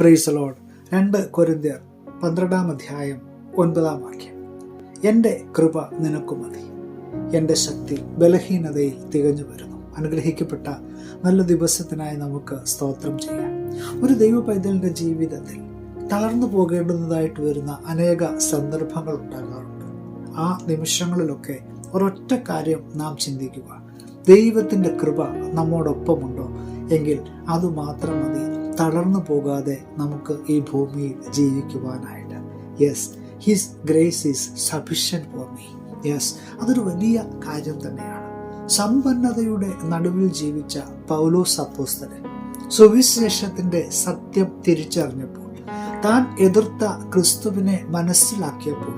പ്രൈസലോഡ് രണ്ട് കൊരിന്ത്യർ പന്ത്രണ്ടാം അധ്യായം ഒൻപതാം വാക്യം. എന്റെ കൃപ നിനക്കു മതി. എന്റെ ശക്തി ബലഹീനതയിൽ തികഞ്ഞു വരുന്നു. അനുഗ്രഹിക്കപ്പെട്ട നല്ല ദിവസത്തിനായി നമുക്ക് സ്തോത്രം ചെയ്യാം. ഒരു ദൈവ പൈതലിന്റെ ജീവിതത്തിൽ തളർന്നു പോകേണ്ടുന്നതായിട്ട് വരുന്ന അനേക സന്ദർഭങ്ങൾ ഉണ്ടാകാറുണ്ട്. ആ നിമിഷങ്ങളിലൊക്കെ ഒരൊറ്റ കാര്യം നാം ചിന്തിക്കുക. ദൈവത്തിന്റെ കൃപ നമ്മോടൊപ്പമുണ്ടോ? എങ്കിൽ അതുമാത്രം മതി. തളർന്നു പോകാതെ നമുക്ക് ഈ ഭൂമിയിൽ ജീവിക്കുവാനായിട്ട്. Yes his grace is sufficient for me yes അതൊരു വലിയ കാര്യം തന്നെയാണ്. സമ്പന്നതയുടെ നടുവിൽ ജീവിച്ച പൗലോസ് അപ്പോസ്തലൻ സുവിശേഷത്തിന്റെ സത്യം തിരിച്ചറിഞ്ഞപ്പോൾ താൻ എതിർത്ത ക്രിസ്തുവിനെ മനസ്സിലാക്കിയപ്പോൾ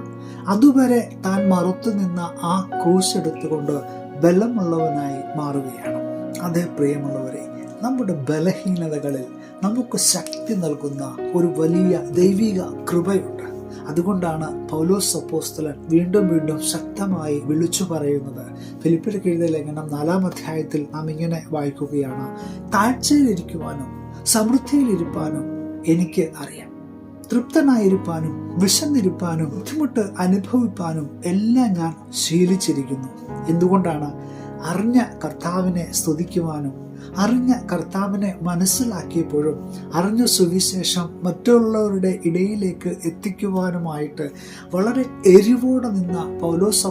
അതുവരെ താൻ മറുത്തു നിന്ന ആ ക്രൂശ് എടുത്തുകൊണ്ട് ബലമുള്ളവനായി മാറുകയാണ്. അതേ പ്രിയമുള്ളവരെ നമ്മുടെ ബലഹീനതകളിൽ നമുക്ക് ശക്തി നൽകുന്ന ഒരു വലിയ ദൈവിക കൃപയുണ്ട്. അതുകൊണ്ടാണ് പൗലോസ് അപ്പോസ്തലൻ വീണ്ടും വീണ്ടും ശക്തമായി വിളിച്ചു പറയുന്നത്. ഫിലിപ്പിലേക്ക് എഴുതിയ ലേഖനം നാലാം അധ്യായത്തിൽ നാം ഇങ്ങനെ വായിക്കുകയാണ് താഴ്ചയിലിരിക്കുവാനും സമൃദ്ധിയിലിരിപ്പാനും എനിക്ക് അറിയാം. തൃപ്തനായിരിക്കാനും വിശന്നിരിപ്പാനും ബുദ്ധിമുട്ട് അനുഭവിപ്പാനും എല്ലാം ഞാൻ ശീലിച്ചിരിക്കുന്നു. എന്തുകൊണ്ടാണ് അറിഞ്ഞ കർത്താവിനെ സ്തുതിക്കുവാനും അറിഞ്ഞ കർത്താവിനെ മനസ്സിലാക്കിയപ്പോഴും അറിഞ്ഞ സുവിശേഷം മറ്റുള്ളവരുടെ ഇടയിലേക്ക് എത്തിക്കുവാനുമായിട്ട് വളരെ എരിവോടെ നിന്ന പൗലോസ്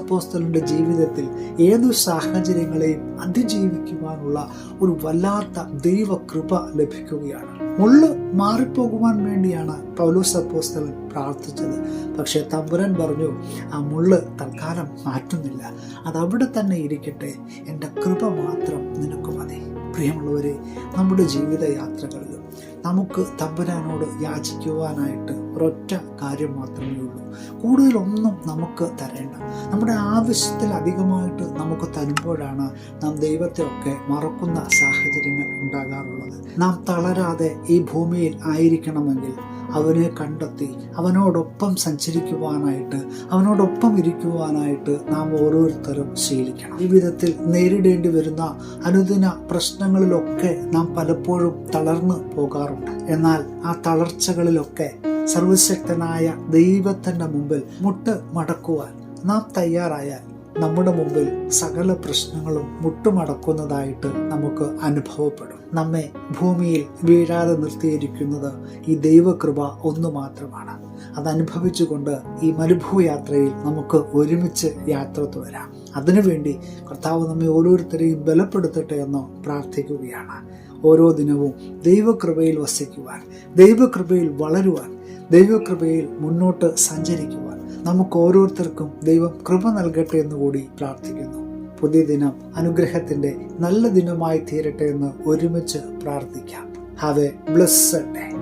ജീവിതത്തിൽ ഏതു സാഹചര്യങ്ങളെയും അതിജീവിക്കുവാനുള്ള ഒരു വല്ലാത്ത ദൈവകൃപ ലഭിക്കുകയാണ്. മുള്ള് മാറിപ്പോകുവാൻ വേണ്ടിയാണ് പൗലോസ് അപ്പോസ്തലൻ പ്രാർത്ഥിച്ചത്. പക്ഷേ തമ്പുരൻ പറഞ്ഞു ആ മുള്ള് തൽക്കാലം മാറ്റുന്നില്ല. അതവിടെ തന്നെ ഇരിക്കട്ടെ. എന്റെ കൃപ മാത്രം നിനക്ക് മതി. പ്രിയമുള്ളവരെ നമ്മുടെ ജീവിത യാത്രകളിലും നമുക്ക് തമ്പുരാനോട് യാചിക്കുവാനായിട്ട് ഒരൊറ്റ കാര്യം മാത്രമേ ഉള്ളൂ. കൂടുതലൊന്നും നമുക്ക് തരേണ്ട. നമ്മുടെ ആവശ്യത്തിൽ അധികമായിട്ട് നമുക്ക് തരുമ്പോഴാണ് നാം ദൈവത്തെയൊക്കെ മറക്കുന്ന സാഹചര്യങ്ങൾ ഉണ്ടാകാറുള്ളത്. നാം തളരാതെ ഈ ഭൂമിയിൽ ആയിരിക്കണമെങ്കിൽ അവനെ കണ്ടെത്തി അവനോടൊപ്പം സഞ്ചരിക്കുവാനായിട്ട് അവനോടൊപ്പം ഇരിക്കുവാനായിട്ട് നാം ഓരോരുത്തരും ശീലിക്കണം. വിധത്തിൽ നേരിടേണ്ടി വരുന്ന അനുദിന പ്രശ്നങ്ങളിലൊക്കെ നാം പലപ്പോഴും തളർന്നു പോകാറുണ്ട്. എന്നാൽ ആ തളർച്ചകളിലൊക്കെ സർവശക്തനായ ദൈവത്തിന്റെ മുമ്പിൽ മുട്ട് മടക്കുവാൻ നാം തയ്യാറായാൽ നമ്മുടെ മുമ്പിൽ സകല പ്രശ്നങ്ങളും മുട്ടുമടക്കുന്നതായിട്ട് നമുക്ക് അനുഭവപ്പെടും. നമ്മെ ഭൂമിയിൽ വീഴാതെ നിർത്തിയിരിക്കുന്നത് ഈ ദൈവകൃപ ഒന്നു മാത്രമാണ്. അതനുഭവിച്ചുകൊണ്ട് ഈ മരുഭൂയാത്രയിൽ നമുക്ക് ഒരുമിച്ച് യാത്ര തുടരാം. അതിനുവേണ്ടി കർത്താവ് നമ്മെ ഓരോരുത്തരെയും ബലപ്പെടുത്തട്ടെ എന്ന് പ്രാർത്ഥിക്കുകയാണ്. ഓരോ ദിനവും ദൈവകൃപയിൽ വസിക്കുവാൻ ദൈവകൃപയിൽ വളരുവാൻ ദൈവകൃപയിൽ മുന്നോട്ട് സഞ്ചരിക്കുവാൻ. നമുക്ക് ഓരോരുത്തർക്കും ദൈവം കൃപ നൽകട്ടെ എന്ന് കൂടി പ്രാർത്ഥിക്കുന്നു. പുതിയ ദിനം അനുഗ്രഹത്തിന്റെ നല്ല ദിനമായി തീരട്ടെ എന്ന് ഒരുമിച്ച് പ്രാർത്ഥിക്കാം. Have A blessed day